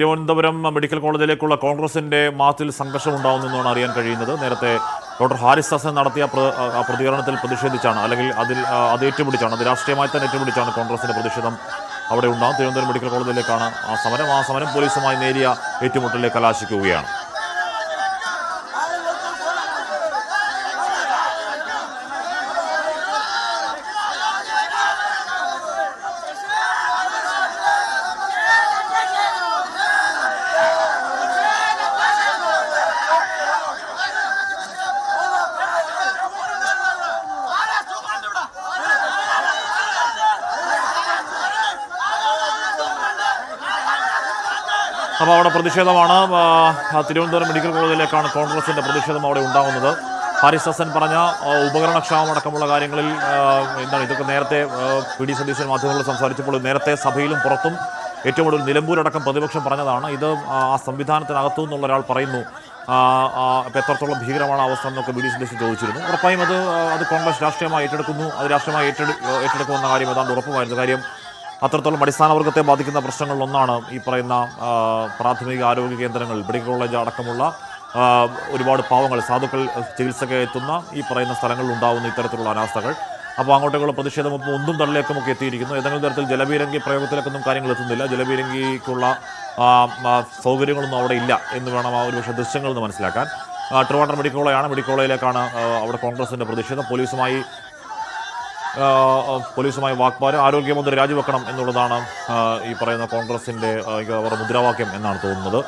Thiruvananthapuram medical കോളേജിലേക്കുള്ള കോൺഗ്രസിന്റെ മാത്തിൽ സംഘർഷം ഉണ്ടാവുന്നെന്നാണ് അറിയാൻ കഴിയുന്നത്. നേരത്തെ ഡോക്ടർ ഹാരിസ് ഹസൻ നടത്തിയ പ്രതികരണത്തിൽ പ്രതിഷേധിച്ചാണ് അല്ലെങ്കിൽ അതിൽ അത് ഏറ്റുപിടിച്ചാണ് അത് രാഷ്ട്രീയമായി തന്നെ ഏറ്റുപിടിച്ചാണ് കോൺഗ്രസിന്റെ പ്രതിഷേധം അവിടെ ഉണ്ടാകും തിരുവനന്തപുരം മെഡിക്കൽ കോളേജിലേക്കാണ് ആ സമരം. ആ സമരം പോലീസുമായി നേരിയ ഏറ്റുമുട്ടലിലേക്ക് കലാശിക്കുകയാണ്. അപ്പോൾ അവിടെ പ്രതിഷേധമാണ്. തിരുവനന്തപുരം മെഡിക്കൽ കോളേജിലേക്കാണ് കോൺഗ്രസിന്റെ പ്രതിഷേധം അവിടെ ഉണ്ടാകുന്നത്. ഹാരിസ് ഹസൻ പറഞ്ഞ ഉപകരണക്ഷാമടക്കമുള്ള കാര്യങ്ങളിൽ എന്താണ് ഇതൊക്കെ നേരത്തെ പി ഡി സതീശൻ മാധ്യമങ്ങളോട് സംസാരിച്ചപ്പോൾ നേരത്തെ സഭയിലും പുറത്തും ഏറ്റവും കൂടുതൽ നിലമ്പൂരടക്കം പ്രതിപക്ഷം പറഞ്ഞതാണ്. ഇത് ആ സംവിധാനത്തിനകത്തു നിന്നുള്ള ഒരാൾ പറയുന്നു എത്രത്തോളം ഭീകരമാണ് അവസ്ഥ എന്നൊക്കെ ബി ഡി സതീശൻ ചോദിച്ചിരുന്നു. ഉറപ്പായും അത് അത് കോൺഗ്രസ് രാഷ്ട്രീയമായി ഏറ്റെടുക്കുന്നു. അത് രാഷ്ട്രീയമായി ഏറ്റെടു ഏറ്റെടുക്കുമെന്ന കാര്യം ഏതാണ്ട് ഉറപ്പുമായിരുന്നു. കാര്യം അത്രത്തോളം അടിസ്ഥാന വർഗത്തെ ബാധിക്കുന്ന പ്രശ്നങ്ങളിലൊന്നാണ് ഈ പറയുന്ന പ്രാഥമിക ആരോഗ്യ കേന്ദ്രങ്ങൾ മെഡിക്കൽ കോളേജ് അടക്കമുള്ള ഒരുപാട് പാവങ്ങൾ സാധുക്കൾ ചികിത്സയ്ക്ക് എത്തുന്ന ഈ പറയുന്ന സ്ഥലങ്ങളിൽ ഉണ്ടാകുന്ന ഇത്തരത്തിലുള്ള അനാസ്ഥകൾ. അപ്പോൾ അങ്ങോട്ടേക്കുള്ള പ്രതിഷേധം ഇപ്പോൾ ഒന്നും തള്ളിലേക്കും ഒക്കെ എത്തിയിരിക്കുന്നു. ഏതെങ്കിലും തരത്തിൽ ജലപീരങ്കി പ്രയോഗത്തിലേക്കൊന്നും കാര്യങ്ങൾ എത്തുന്നില്ല. ആ, സൗകര്യങ്ങളൊന്നും അവിടെ ഇല്ല എന്ന് വേണം ആ ഒരു പക്ഷേ ദൃശ്യങ്ങളിൽ നിന്ന് മനസ്സിലാക്കാൻ ട്രിവാണ്ടർ മെഡിക്കൽ കോളേജാണ്. മെഡിക്കൽ കോളേജിലേക്കാണ് അവിടെ കോൺഗ്രസിന്റെ പ്രതിഷേധം. പോലീസുമായി പോലീസുമായി വാക്പാരം ആരോഗ്യമന്ത്രി രാജിവെക്കണം എന്നുള്ളതാണ് ഈ പറയുന്ന കോൺഗ്രസിന്റെ മുദ്രാവാക്യം എന്നാണ് തോന്നുന്നത്.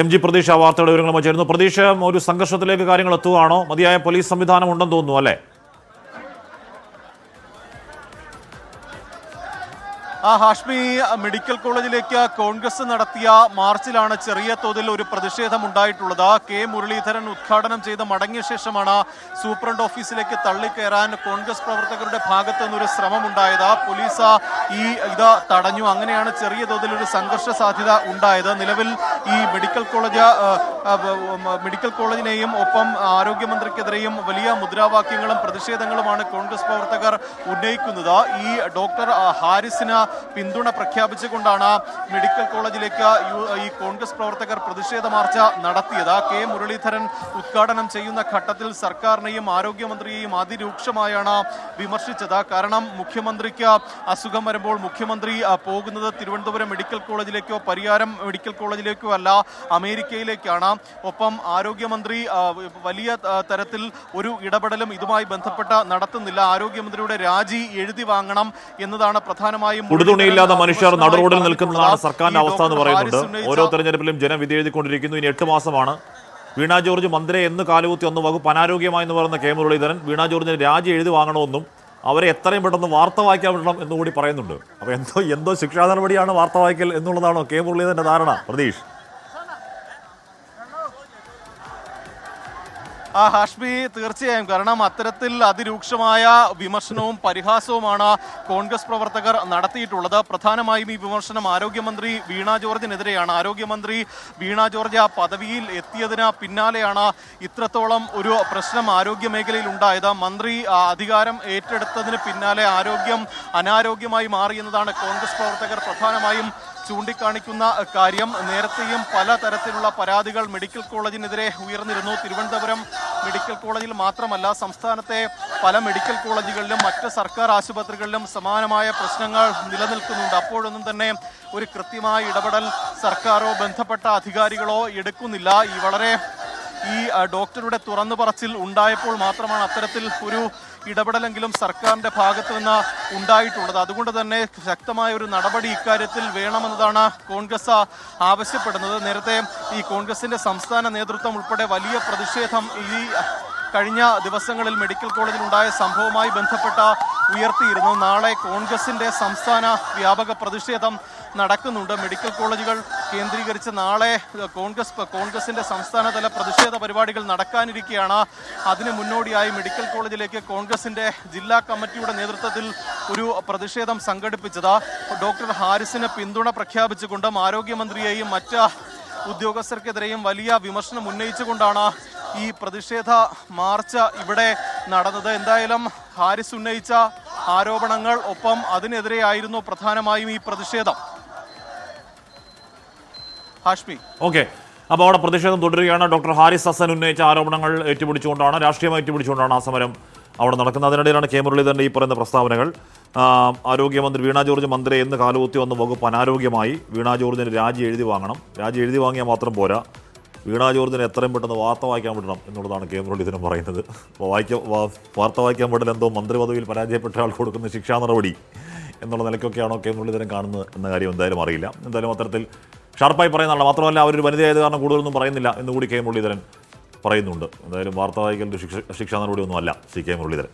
എം ജി പ്രതീക്ഷ വാർത്തയുടെ വിവരങ്ങളുമായി ചേരുന്നു. പ്രതീക്ഷ ഒരു സംഘർഷത്തിലേക്ക് കാര്യങ്ങൾ എത്തുകയാണോ? മതിയായ പോലീസ് സംവിധാനം ഉണ്ടെന്ന് തോന്നുന്നു അല്ലേ? ഹാഷ്മി മെഡിക്കൽ കോളേജിലേക്ക് കോൺഗ്രസ് നടത്തിയ മാർച്ചിലാണ് ചെറിയ തോതിൽ ഒരു പ്രതിഷേധം ഉണ്ടായിട്ടുള്ളത് കെ മുരളീധരൻ ഉദ്ഘാടനം ചെയ്ത് മടങ്ങിയ ശേഷമാണ് സൂപ്രണ്ട് ഓഫീസിലേക്ക് തള്ളിക്കയറാൻ കോൺഗ്രസ് പ്രവർത്തകരുടെ ഭാഗത്തു നിന്നൊരു ശ്രമം ഉണ്ടായത് പോലീസ് ഈ ഇത് തടഞ്ഞു. അങ്ങനെയാണ് ചെറിയ തോതിൽ ഒരു സംഘർഷ സാധ്യത ഉണ്ടായത്. നിലവിൽ ഈ മെഡിക്കൽ കോളേജ് മെഡിക്കൽ കോളേജിനെയും ഒപ്പം ആരോഗ്യമന്ത്രിക്കെതിരെയും വലിയ മുദ്രാവാക്യങ്ങളും പ്രതിഷേധങ്ങളുമാണ് കോൺഗ്രസ് പ്രവർത്തകർ ഉന്നയിക്കുന്നത്. ഈ ഡോക്ടർ ഹാരിസിന് പിന്തുണ പ്രഖ്യാപിച്ചുകൊണ്ടാണ് മെഡിക്കൽ കോളേജിലേക്ക് ഈ കോൺഗ്രസ് പ്രവർത്തകർ പ്രതിഷേധ മാർച്ച നടത്തിയത്. കെ. മുരളീധരൻ ഉദ്ഘാടനം ചെയ്യുന്ന ഘട്ടത്തിൽ സർക്കാരിനെയും ആരോഗ്യമന്ത്രിയെയും അതിരൂക്ഷമായാണ് വിമർശിച്ചത്. കാരണം മുഖ്യമന്ത്രിക്ക് അസുഖം വരുമ്പോൾ മുഖ്യമന്ത്രി പോകുന്നത് തിരുവനന്തപുരം മെഡിക്കൽ കോളേജിലേക്കോ പരിയാരം മെഡിക്കൽ കോളേജിലേക്കോ അല്ല അമേരിക്കയിലേക്കാണ്. ഒപ്പം ആരോഗ്യമന്ത്രി വലിയ തരത്തിൽ ഒരു ഇടപെടലും ഇതുമായി ബന്ധപ്പെട്ട നടത്തുന്നില്ല. ആരോഗ്യമന്ത്രിയുടെ രാജി എഴുതി വാങ്ങണം എന്നതാണ് പ്രധാനമായും മനുഷ്യർ നടുറോഡിൽ നിൽക്കുന്നതാണ്. സർക്കാരിന്റെ അവസ്ഥ എന്ന് പറയുന്നുണ്ട്. ഓരോ തെരഞ്ഞെടുപ്പിലും ജനം വിധി എഴുതിക്കൊണ്ടിരിക്കുന്നു ഇനി എട്ട് മാസമാണ്. വീണ ജോർജ് മന്ത്രി എന്ന് കാലുകുത്തി ഒന്ന് വകുപ്പ് അനാരോഗ്യമായി എന്ന് പറയുന്ന കെ. മുരളീധരൻ വീണ ജോർജിന് രാജി എഴുതി വാങ്ങണമെന്നും അവരെ എത്രയും പെട്ടെന്ന് വാർത്ത വായിക്കാൻ വിടണം എന്നുകൂടി പറയുന്നുണ്ട്. അപ്പോൾ എന്തോ എന്തോ ശിക്ഷാ നടപടിയാണ് വാർത്ത വായിക്കൽ എന്നുള്ളതാണോ കെ. മുരളീധരന്റെ ധാരണ? പ്രതീഷ്. ആ ഹാഷ്മി തീർച്ചയായും. കാരണം അത്തരത്തിൽ അതിരൂക്ഷമായ വിമർശനവും പരിഹാസവുമാണ് കോൺഗ്രസ് പ്രവർത്തകർ നടത്തിയിട്ടുള്ളത്. പ്രധാനമായും ഈ വിമർശനം ആരോഗ്യമന്ത്രി വീണ ജോർജിനെതിരെയാണ്. ആരോഗ്യമന്ത്രി വീണ ജോർജ് ആ പദവിയിൽ എത്തിയതിന് പിന്നാലെയാണ് ഇത്രത്തോളം ഒരു പ്രശ്നം ആരോഗ്യ മേഖലയിൽ ഉണ്ടായത്. മന്ത്രി അധികാരം ഏറ്റെടുത്തതിന് പിന്നാലെ ആരോഗ്യം അനാരോഗ്യമായി മാറിയെന്നതാണ് കോൺഗ്രസ് പ്രവർത്തകർ പ്രധാനമായും ചൂണ്ടിക്കാണിക്കുന്ന കാര്യം നേരത്തെയും പലതരത്തിലുള്ള പരാതികൾ മെഡിക്കൽ കോളേജിനെതിരെ ഉയർന്നിരുന്നു. തിരുവനന്തപുരം മെഡിക്കൽ കോളേജിൽ മാത്രമല്ല സംസ്ഥാനത്തെ പല മെഡിക്കൽ കോളേജുകളിലും മറ്റ് സർക്കാർ ആശുപത്രികളിലും സമാനമായ പ്രശ്നങ്ങൾ നിലനിൽക്കുന്നുണ്ട്. അപ്പോഴൊന്നും തന്നെ ഒരു കൃത്യമായ ഇടപെടൽ സർക്കാരോ ബന്ധപ്പെട്ട അധികാരികളോ എടുക്കുന്നില്ല. ഈ വളരെ ഈ ഡോക്ടറുടെ തുറന്നു പറച്ചിൽ ഉണ്ടായപ്പോൾ മാത്രമാണ് അത്തരത്തിൽ ഒരു ഇടപെടലെങ്കിലും സർക്കാരിന്റെ ഭാഗത്തു നിന്ന് ഉണ്ടായിട്ടുള്ളത്. അതുകൊണ്ട് തന്നെ ശക്തമായ ഒരു നടപടി ഇക്കാര്യത്തിൽ വേണമെന്നതാണ് കോൺഗ്രസ് ആവശ്യപ്പെടുന്നത്. നേരത്തെ ഈ കോൺഗ്രസിന്റെ സംസ്ഥാന നേതൃത്വം ഉൾപ്പെടെ വലിയ പ്രതിഷേധം ഈ കഴിഞ്ഞ ദിവസങ്ങളിൽ മെഡിക്കൽ കോളേജിൽ ഉണ്ടായ സംഭവവുമായി ബന്ധപ്പെട്ട ഉയർത്തിയിരുന്നു. നാളെ കോൺഗ്രസിന്റെ സംസ്ഥാന വ്യാപക പ്രതിഷേധം നടക്കുന്നുണ്ട്. മെഡിക്കൽ കോളേജുകൾ കേന്ദ്രീകരിച്ച് നാളെ കോൺഗ്രസ് കോൺഗ്രസിന്റെ സംസ്ഥാനതല പ്രതിഷേധ പരിപാടികൾ നടക്കാനിരിക്കുകയാണ്. അതിന് മുന്നോടിയായി മെഡിക്കൽ കോളേജിലേക്ക് കോൺഗ്രസിന്റെ ജില്ലാ കമ്മിറ്റിയുടെ നേതൃത്വത്തിൽ ഒരു പ്രതിഷേധം സംഘടിപ്പിച്ചത്. ഡോക്ടർ ഹാരിസിന് പിന്തുണ പ്രഖ്യാപിച്ചുകൊണ്ടും ആരോഗ്യമന്ത്രിയെയും മറ്റ് ഉദ്യോഗസ്ഥർക്കെതിരെയും വലിയ വിമർശനം ഉന്നയിച്ചുകൊണ്ടാണ് ഈ പ്രതിഷേധ മാർച്ച് ഇവിടെ നടന്നത്. എന്തായാലും ഹാരിസ് ഉന്നയിച്ച ആരോപണങ്ങൾ ഒപ്പം അതിനെതിരെയായിരുന്നു പ്രധാനമായും ഈ പ്രതിഷേധം. ഹാഷ്മി. ഓക്കെ. അപ്പോൾ അവിടെ പ്രതിഷേധം തുടരുകയാണ്. ഡോക്ടർ ഹാരിസ് ഹസൻ ഉന്നയിച്ച ആരോപണങ്ങൾ ഏറ്റുപിടിച്ചുകൊണ്ടാണ് രാഷ്ട്രീയമായി ഏറ്റുപിടിച്ചുകൊണ്ടാണ് ആ സമരം അവിടെ നടക്കുന്നത്. അതിനിടയിലാണ് കെ. മുരളീധരന്റെ ഈ പറയുന്ന പ്രസ്താവനകൾ. ആരോഗ്യമന്ത്രി വീണ ജോർജ് മന്ത്രി എന്ന് കാലുകുത്തി വന്ന വകുപ്പ് അനാരോഗ്യമായി വീണ ജോർജിന് രാജി എഴുതി വാങ്ങണം. രാജി എഴുതി വാങ്ങിയാൽ മാത്രം പോരാ. വീണ ജോർജിന് എത്രയും പെട്ടെന്ന് വാർത്ത വായിക്കാൻ വിടണം എന്നുള്ളതാണ് കെ. മുരളീധരൻ പറയുന്നത്. അപ്പോൾ വായിക്കാൻ വാ- വാർത്ത വായിക്കാൻ വിടൽ എന്തോ മന്ത്രി പദവിയിൽ പരാജയപ്പെട്ട ആൾ കൊടുക്കുന്ന ശിക്ഷാ നടപടി എന്നുള്ള നിലയ്ക്കൊക്കെയാണോ കെ. മുരളീധരൻ കാണുന്നത് എന്ന കാര്യം എന്തായാലും അറിയില്ല. എന്തായാലും അത്തരത്തിൽ ഷാർപ്പായി പറയുന്നതാണ് മാത്രമല്ല അവരൊരു വനിതയായത് കാരണം കൂടുതലൊന്നും പറയുന്നില്ല എന്നുകൂടി കെ മുരളീധരൻ പറയുന്നുണ്ട്. എന്തായാലും വാർത്ത വായിക്കൽ ശിക്ഷ ശിക്ഷാ നടപടിയൊന്നുമല്ല സി കെ മുരളീധരൻ.